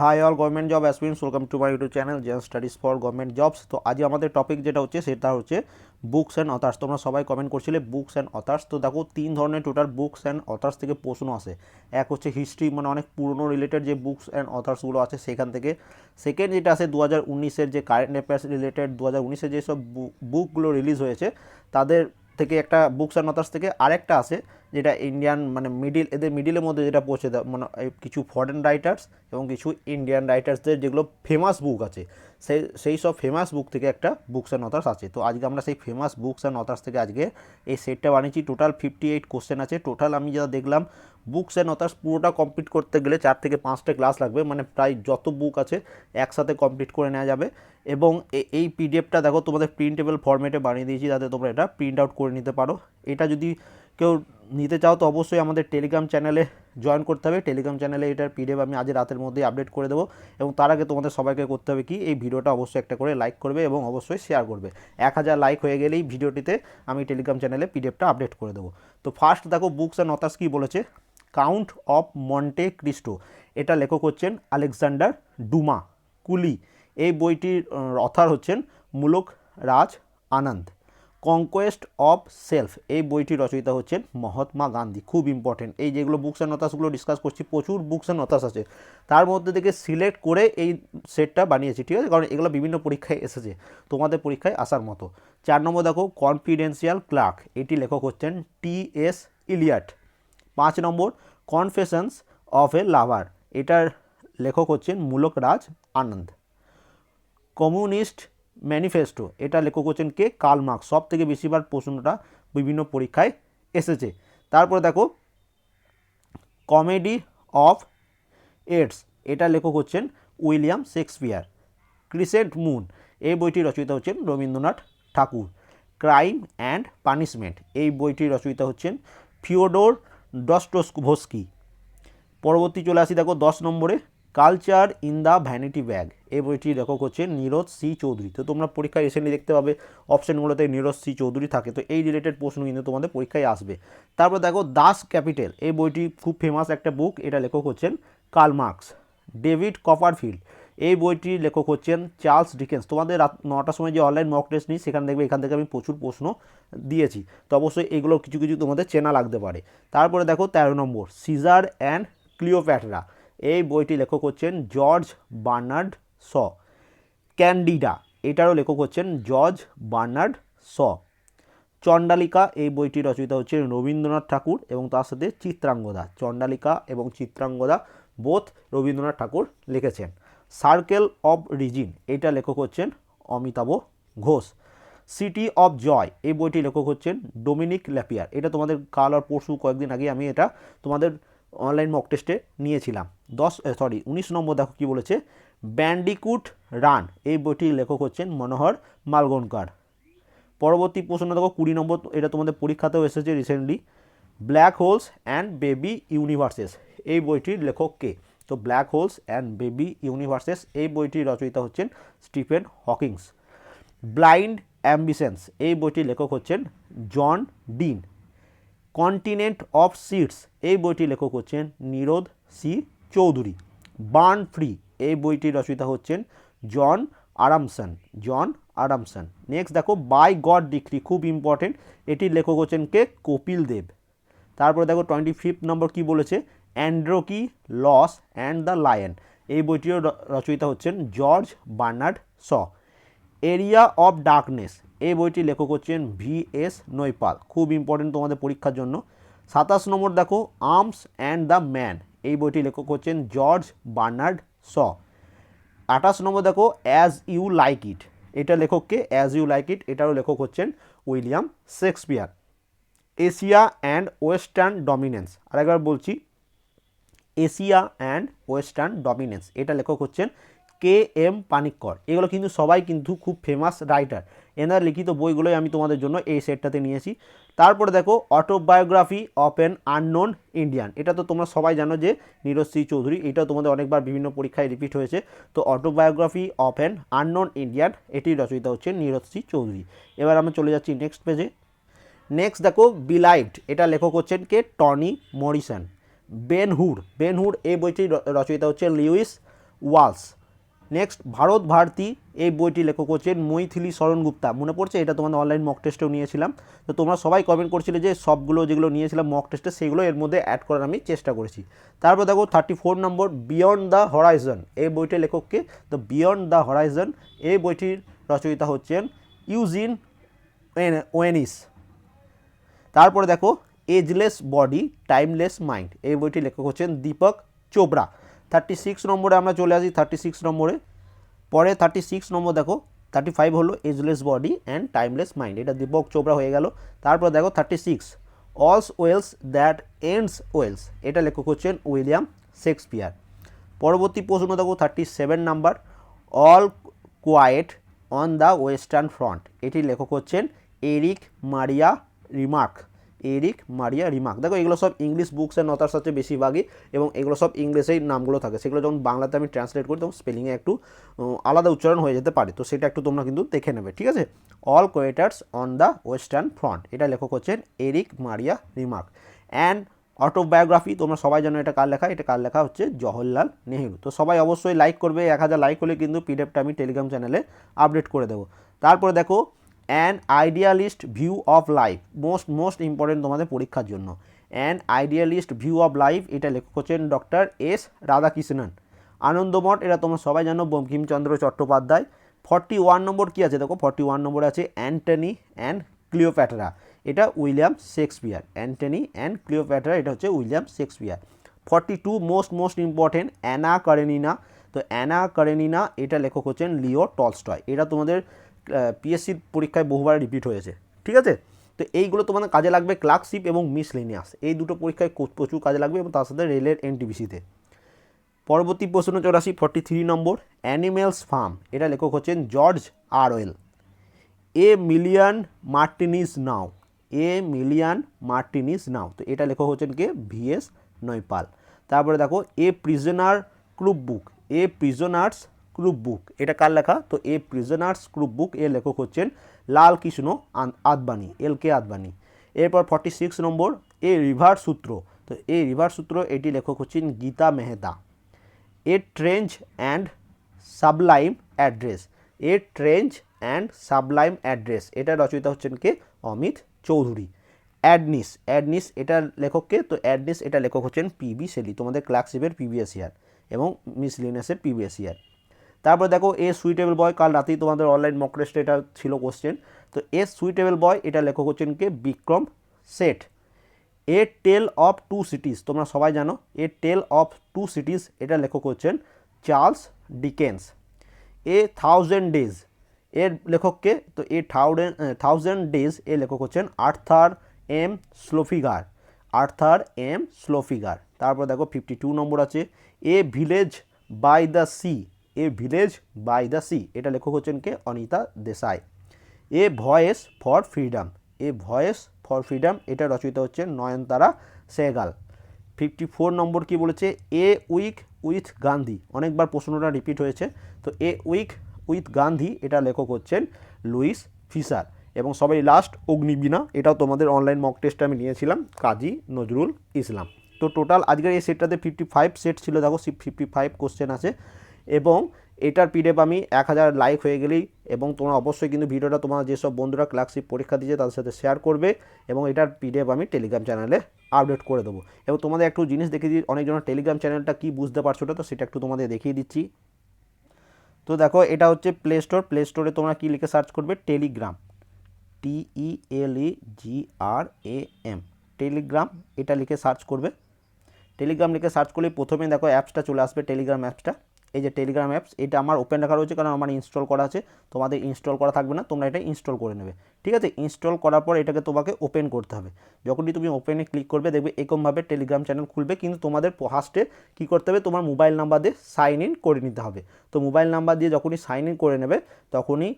Hi all government job aspirants welcome to my YouTube channel zen studies for government jobs তো আজ আমাদের topic যেটা হচ্ছে, সেটা হচ্ছে বুকস অ্যান্ড অথার্স তোমরা সবাই কমেন্ট করছিলে বুকস অ্যান্ড অথার্স তো দেখো, তিন ধরনের টোটাল বুকস অ্যান্ড অথার্স থেকে প্রশ্ন আসে। এক হচ্ছে হিস্ট্রি মানে অনেক পুরনো রিলেটেড যে বুকস অ্যান্ড অথার্সগুলো আছে সেখান থেকে। সেকেন্ড যেটা আছে দু হাজার উনিশের যে কারেন্ট অ্যাফেয়ার্স রিলেটেড দু হাজার উনিশের যেসব বুকগুলো রিলিজ হয়েছে, তাদের থেকে একটা বুকস অ্যান্ড অথার্স থেকে আরেকটা আছে যেটা ইন্ডিয়ান মানে মিডিল এদের মিডিলের মধ্যে যেটা পৌঁছে দেয় মানে কিছু ফরেন রাইটার্স এবং কিছু ইন্ডিয়ান রাইটার্সদের যেগুলো ফেমাস বুক আছে, সেই সেই সব ফেমাস বুক থেকে একটা বুকস অ্যান্ড অথার্স আছে। তো আজকে আমরা সেই ফেমাস বুকস অ্যান্ড অথার্স থেকে আজকে এই সেটটা বানিয়েছি। টোটাল ফিফটি এইট কোশ্চেন আছে। টোটাল আমি যা দেখলাম বুকস অ্যান্ড অথার্স পুরোটা কমপ্লিট করতে গেলে চার থেকে পাঁচটা ক্লাস লাগবে। মানে প্রায় যত বুক আছে একসাথে কমপ্লিট করে নেওয়া যাবে। এবং এই পিডিএফটা দেখো তোমাদের প্রিন্টেবল ফরম্যাটে বানিয়ে দিয়েছি। যাতে তোমরা এটা প্রিন্ট আউট করে নিতে পারো। এটা যদি কেউ নিতে চাও তো অবশ্যই আমাদের টেলিগ্রাম চ্যানেলে জয়েন করতে হবে। টেলিগ্রাম চ্যানেলে এটার পিডিএফ আমি আজ রাতের মধ্যেই আপডেট করে দেবো এবং তার আগে তোমাদের সবাইকে করতে হবে কি, এই ভিডিওটা অবশ্যই একটা করে লাইক করবে এবং অবশ্যই শেয়ার করবে। এক হাজার লাইক হয়ে গেলেই ভিডিওটিতে আমি টেলিগ্রাম চ্যানেলে পিডিএফটা আপডেট করে দেবো। তো ফার্স্ট দেখো বুকস অ্যান্ড অথার্স কী বলেছে? কাউন্ট অফ মন্টে ক্রিস্টো এটা লেখক হচ্ছেন আলেকজান্ডার ডুমা কুলি। এই বইটির অথার হচ্ছেন Mulk Raj Anand. Conquest of self এই বইটি রচয়িতা হচ্ছেন মহাত্মা গান্ধী, খুব ইম্পর্টেন্ট এই যেগুলো বুকস অ্যান্ড নতাসগুলো ডিসকাস করছি, প্রচুর বুকস অ্যান্ড নতাস আছে। তার মধ্যে থেকে সিলেক্ট করে এই সেটটা বানিয়েছি, ঠিক আছে? কারণ এগুলো বিভিন্ন পরীক্ষায় এসেছে, তোমাদের পরীক্ষায় আসার মতো। চার নম্বর দেখো কনফিডেন্সিয়াল ক্লার্ক এটি লেখক হচ্ছেন টি এস ইলিয়াট পাঁচ নম্বর কনফেশনস অফ এ লাভার এটার লেখক হচ্ছেন মূলক রাজ আনন্দ। কমিউনিস্ট ম্যানিফেস্টো এটা লেখক হচ্ছেন কে? Karl Marx. সব থেকে বেশিবার প্রশ্নটা বিভিন্ন পরীক্ষায় এসেছে। তারপরে দেখো, কমেডি অফ এডস, এটা লেখক হচ্ছেন উইলিয়াম শেক্সপিয়ার। ক্রিসেন্ট মুন, এই বইটির রচয়িতা হচ্ছেন Rabindranath Tagore. Crime and punishment, এই বইটির রচয়িতা হচ্ছেন ফিওডোর ডস্টোভস্কি পরবর্তী চলে আসি দেখো দশ নম্বরে, culture in the vanity bag. এই বইটির লেখক হচ্ছেন নীরজ সি চৌধুরী। তো তোমরা পরীক্ষায় রিসেন্টলি দেখতে পাবে অপশানগুলোতে নীরজ সি চৌধুরী থাকে। তো এই রিলেটেড প্রশ্ন কিন্তু তোমাদের পরীক্ষায় আসবে। তারপর দেখো দাস ক্যাপিটাল, এই বইটি খুব ফেমাস একটা বুক এটা লেখক হচ্ছেন কার্ল মার্কস, ডেভিড কপারফিল্ড। এই বইটির লেখক হচ্ছেন চার্লস ডিকেন্স। তোমাদের রাত নটার সময় যে অনলাইন মক টেস্ট নিই, সেখানে দেখবে এখান থেকে আমি প্রচুর প্রশ্ন দিয়েছি। তো অবশ্যই এগুলো কিছু কিছু তোমাদের চেনা লাগতে পারে। তারপরে দেখো তেরো নম্বর, সিজার অ্যান্ড ক্লিওপ্যাটরা। এই বইটি লেখক হচ্ছেন জর্জ বার্নার্ড স। ক্যান্ডিডা, এটারও লেখক হচ্ছেন জর্জ বার্নার্ড স। চণ্ডালিকা, এই বইটি রচয়িতা হচ্ছে রবীন্দ্রনাথ ঠাকুর এবং তার সাথে চিত্রাঙ্গদা। চণ্ডালিকা এবং চিত্রাঙ্গদা বোথ রবীন্দ্রনাথ ঠাকুর লিখেছেন। সার্কেল অব রিজিন এইটা লেখক হচ্ছেন Amitav Ghosh. City of joy, এই বইটি লেখক হচ্ছেন ডোমিনিক ল্যাপিয়ার। এটা তোমাদের কাল আর পরশু কয়েকদিন আগে আমি এটা তোমাদের অনলাইন মক টেস্টে নিয়েছিলাম। দশ সরি উনিশ নম্বর দেখো কী বলেছে? ব্যান্ডিকুট রান এই বইটির লেখক হচ্ছেন মনোহর মালগোনকার। পরবর্তী প্রশ্ন দেখো, কুড়ি নম্বর, এটা তোমাদের পরীক্ষাতেও এসেছে recently black holes and baby universes এই বইটির লেখক কে? তো black holes and baby universes এই বইটির রচয়িতা হচ্ছেন স্টিফেন হকিংস। ব্লাইন্ড অ্যাম্বিশনস এই বইটির লেখক হচ্ছেন John Dean. Continent of Circe, এই বইটির লেখক হচ্ছেন Nirad C Chaudhuri. Born free, এই বইটির রচয়িতা হচ্ছেন John Aramson John Aramson. Next দেখো, বাই গড ডিক্রি, খুব ইম্পর্টেন্ট এটির লেখক হচ্ছেন কে? কপিল দেব। তারপরে দেখো টোয়েন্টি ফিফথ নম্বর কী বলেছে? Androcles and the lion. এই বইটিরও র- রচয়িতা হচ্ছেন George Bernard Shaw. Area of darkness এই বইটির লেখক হচ্ছেন ভি এস নৈপাল। খুব ইম্পর্টেন্ট তোমাদের পরীক্ষার জন্য। সাতাশ নম্বর দেখো, আর্মস অ্যান্ড দ্য ম্যান। এই বইটির লেখক হচ্ছেন জর্জ বার্নার্ড স আঠাশ নম্বর দেখো, অ্যাজ ইউ লাইক ইট। এটা লেখককে, অ্যাজ ইউ লাইক ইট, এটারও লেখক হচ্ছেন William Shakespeare. Asia and western dominance. আরেকবার বলছি, এশিয়া অ্যান্ড ওয়েস্টার্ন ডমিনেন্স। এটা লেখক হচ্ছেন কে এম পানিক্কর। এগুলো কিন্তু সবাই কিন্তু খুব ফেমাস রাইটার এনার লিখিত বইগুলোই আমি তোমাদের জন্য এই সেটটাতে নিয়েছি। তারপরে দেখো autobiography of an unknown Indian এটা তো তোমরা সবাই জানো যে নীরজ সি চৌধুরী এটা তোমাদের অনেকবার বিভিন্ন পরীক্ষায় রিপিট হয়েছে। তো autobiography of an unknown Indian এটির রচয়িতা হচ্ছে নীরজ সি চৌধুরী। এবার আমরা চলে যাচ্ছি নেক্সট পেজে নেক্সট দেখো বিলাইভড এটা লেখক হচ্ছেন কে? Toni Morrison Ben Hur Ben Hur এই বইটির রচয়িতা হচ্ছে Lewis Wallace next Bharat Bharati এই বইটি লেখক হচ্ছেন মৈথিলি শরণ গুপ্তা। মনে পড়ছে? এটা তোমাদের অনলাইন মক টেস্টেও নিয়েছিলাম। তো তোমরা সবাই কমেন্ট করছিলে যে সবগুলো যেগুলো নিয়েছিলাম মক টেস্টে সেগুলো এর মধ্যে অ্যাড করার আমি চেষ্টা করেছি। তারপর দেখো thirty four number beyond the horizon এই বইটির লেখককে দ্য বিয়ন্ড দ্য হরাইজন এই বইটির রচয়িতা হচ্ছেন ইউজিন ওয়েনিস তারপরে দেখো এজলেস বডি টাইমলেস মাইন্ড এই বইটি লেখক হচ্ছেন দীপক চোপড়া। থার্টি সিক্স নম্বরে আমরা চলে আসি থার্টি সিক্স নম্বরে। পরে থার্টি সিক্স নম্বর দেখো থার্টি ফাইভ হলো ageless body and timeless mind এটা দীপক চোপড়া হয়ে গেল। তারপর দেখো thirty six all's well that ends well এটা লেখক হচ্ছেন উইলিয়াম শেক্সপিয়ার। পরবর্তী প্রশ্ন দেখো thirty seven number all quiet on the western front এটির লেখক হচ্ছেন Erich Maria Remarque. Erich, Maria Remarque দেখো, এগুলো সব ইংলিশ বুকস অ্যান্ড অথার্স আছে বেশিরভাগই এবং এগুলো সব ইংলিশেই নামগুলো থাকে। সেগুলো যখন বাংলাতে আমি ট্রান্সলেট করি, তখন স্পেলিংয়ে একটু আলাদা উচ্চারণ হয়ে যেতে পারে। তো সেটা একটু তোমরা কিন্তু দেখে নেবে, ঠিক আছে? All quiet on the western front এটা লেখক হচ্ছেন Erich, Maria Remarque and autobiography তোমরা সবাই জানো এটা কার লেখা? এটা কার লেখা হচ্ছে জওহরলাল নেহেরু। তো সবাই অবশ্যই লাইক করবে। এক হাজার লাইক হলে কিন্তু পিডিএফটা আমি টেলিগ্রাম চ্যানেলে আপডেট করে দেবো। তারপরে দেখো an idealist view of life most most important তোমাদের পরীক্ষার জন্য। An idealist view of life এটা লেখক হচ্ছেন ডক্টর এস রাধাকৃষ্ণন। আনন্দমঠ, এটা তোমরা সবাই জানো, Bankimchandra Chattopadhyay. Forty one number কী আছে? দেখো ফর্টি ওয়ান নম্বর আছে অ্যান্টনি অ্যান্ড ক্লিওপ্যাটরা। এটা William Shakespeare. Antony and Cleopatra, এটা হচ্ছে William Shakespeare. Forty two most most important Anna Karenina. তো অ্যানা কারেনিনা, এটা লেখক হচ্ছেন লিও টলস্টয়। এটা তোমাদের পিএসসির পরীক্ষায় বহুবার রিপিট হয়েছে, ঠিক আছে? তো এইগুলো তোমাদের কাজে লাগবে ক্লার্কশিপ এবং মিস মিসলেনিয়াস এই দুটো পরীক্ষায় প্রচুর কাজে লাগবে এবং তার সাথে রেলের এনটিবিসিতে পরবর্তী প্রশ্ন আসি forty three number animals farm এটা লেখক হচ্ছেন George Orwell a million martinis now a million martinis now তো এটা লেখক হচ্ছেন কে? ভিএস নৈপাল। তারপরে দেখো a prisoner ক্রুপ book a prisoner's scrap book এটা কার লেখা? তো এ প্রিজনার্স ক্রুপ বুক এর লেখক হচ্ছেন লাল কৃষ্ণ আদবানি, এল কে আদবানি। এরপর forty six number, a river Sutra. তো এই রিভার সূত্র, এটি লেখক হচ্ছেন Gita Mehta. A strange and sublime address. A strange and sublime address. এটা রচয়িতা হচ্ছেন কে? অমিত চৌধুরী। অ্যাডনিস। অ্যাডনিস এটা লেখককে তো অ্যাডনিস এটা লেখক হচ্ছেন পিবি সেলি, তোমাদের ক্লার্কশিপের পিবিএস ইয়ার এবং মিসলিনিয়াসের পিবিএস ইয়ার। তারপর দেখো, এ সুইটেবল বয় কাল রাতেই তোমাদের অনলাইন মক টেস্টে এটা ছিল কোশ্চেন তো এ সুইটেবল বয় এটা লেখক হচ্ছেন কে? Vikram Seth. A tale of two cities তোমরা সবাই জানো, a tale of two cities এটা লেখক হচ্ছেন Charles Dickens. A thousand days এর লেখককে তো এ থাউজেন্ড থাউজেন্ড ডেজ এর লেখক হচ্ছেন আর্থার এম স্লোফিগার, আর্থার এম স্লোফিগার। তারপর দেখো ফিফটি টু নম্বর আছে, a village by the sea a village by the sea এটা লেখক হচ্ছেন কে? Anita Desai a voice for freedom a voice for freedom এটা রচয়িতা হচ্ছে নয়নতারা সেগাল ফিফটি ফোর নম্বর কি বলেছে? এ উইক উইথ গান্ধী অনেকবার প্রশ্নটা রিপিট হয়েছে। তো এ উইক উইথ গান্ধী এটা লেখক হচ্ছেন লুইস ফিসার। এবং সবাই লাস্ট অগ্নিবীণা, এটাও তোমাদের অনলাইন মক টেস্টে আমি নিয়েছিলাম, কাজী নজরুল ইসলাম। তো টোটাল আজকের এই সেটটাতে ফিফটি ফাইভ সেট ছিল। দেখো ফিফটি ফাইভ কোশ্চেন আছে। এবং এটার পিডিএফ আমি এক হাজার লাইক হয়ে গেলেই এবং তোমরা অবশ্যই কিন্তু ভিডিওটা তোমার যেসব বন্ধুরা ক্লাসিক পরীক্ষা দিয়েছে তাদের সাথে শেয়ার করবে এবং এটার পিডিএফ আমি টেলিগ্রাম চ্যানেলে আপডেট করে দেবো। এবং তোমাদের একটু জিনিস দেখিয়ে দিই, অনেকজনের টেলিগ্রাম চ্যানেলটা কী বুঝতে পারছ তো সেটা একটু তোমাদের দেখিয়ে দিচ্ছি। তো দেখো, এটা হচ্ছে প্লে স্টোর প্লে স্টোরে তোমরা কী লিখে সার্চ করবে? Telegram T E L E G R A M Telegram এটা লিখে সার্চ করবে। টেলিগ্রাম লিখে সার্চ করলে প্রথমে দেখো অ্যাপসটা চলে আসবে টেলিগ্রাম অ্যাপসটা এই যে টেলিগ্রাম অ্যাপস এটা আমার ওপেন রাখা রয়েছে কারণ আমার ইনস্টল করা আছে। তোমাদের ইনস্টল করা থাকবে না, তোমরা এটা ইনস্টল করে নেবে। ঠিক আছে? ইনস্টল করার পর এটাকে তোমাকে ওপেন করতে হবে। যখনই তুমি ওপেনে ক্লিক করবে, দেখবে এরকমভাবে টেলিগ্রাম চ্যানেল খুলবে, কিন্তু তোমাদের ফার্স্টে কী করতে হবে? তোমার মোবাইল নাম্বার দিয়ে সাইন ইন করে নিতে হবে। তো মোবাইল নাম্বার দিয়ে যখনই সাইন ইন করে নেবে, তখনই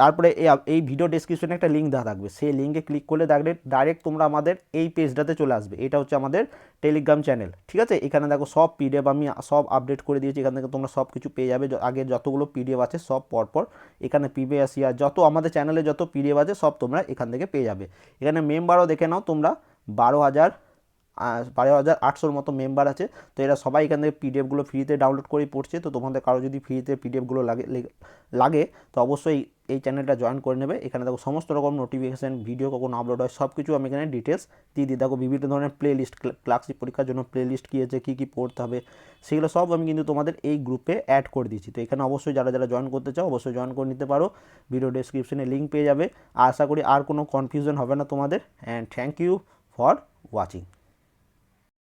তারপরে এই ভিডিও ডেসক্রিপশনে একটা লিঙ্ক দেওয়া থাকবে। সেই লিঙ্কে ক্লিক করলে ডাইরেক্ট ডাইরেক্ট তোমরা আমাদের এই পেজটাতে চলে আসবে। এটা হচ্ছে আমাদের টেলিগ্রাম চ্যানেল ঠিক আছে? এখানে দেখো সব পিডিএফ আমি সব আপডেট করে দিয়েছি। এখান থেকে তোমরা সব কিছু পেয়ে যাবে। আগের যতগুলো পিডিএফ আছে সব পরপর এখানে পিবিএস আর যত আমাদের চ্যানেলে যত পিডিএফ আছে সব তোমরা এখান থেকে পেয়ে যাবে। এখানে মেম্বারও দেখে নাও তোমরা বারো হাজার বারো হাজার আটশোর মতো মেম্বার আছে। তো এরা সবাই এখান থেকে পিডিএফগুলো ফ্রিতে ডাউনলোড করেই পড়ছে। তো তোমাদের কারও যদি ফ্রিতে পিডিএফগুলো লাগে, লেগে- তো অবশ্যই এই চ্যানেলটা জয়েন করে নেবে। এখানে দেখো সমস্ত রকম নোটিফিকেশান ভিডিও কখন আপলোড হয় সব কিছু আমি এখানে ডিটেলস দিয়ে দিই। দেখো বিভিন্ন ধরনের প্লে লিস্ট ক্লাসিক পরীক্ষার জন্য প্লে লিস্ট কী আছে, কী কী পড়তে হবে, সেগুলো সব আমি কিন্তু তোমাদের এই গ্রুপে অ্যাড করে দিয়েছি। তো এখানে অবশ্যই যারা যারা জয়েন করতে চাও, অবশ্যই জয়েন করে নিতে পারো। ভিডিও ডেসক্রিপশনে লিঙ্ক পেয়ে যাবে। আশা করি আর কোনো কনফিউশন হবে না তোমাদের। And thank you for watching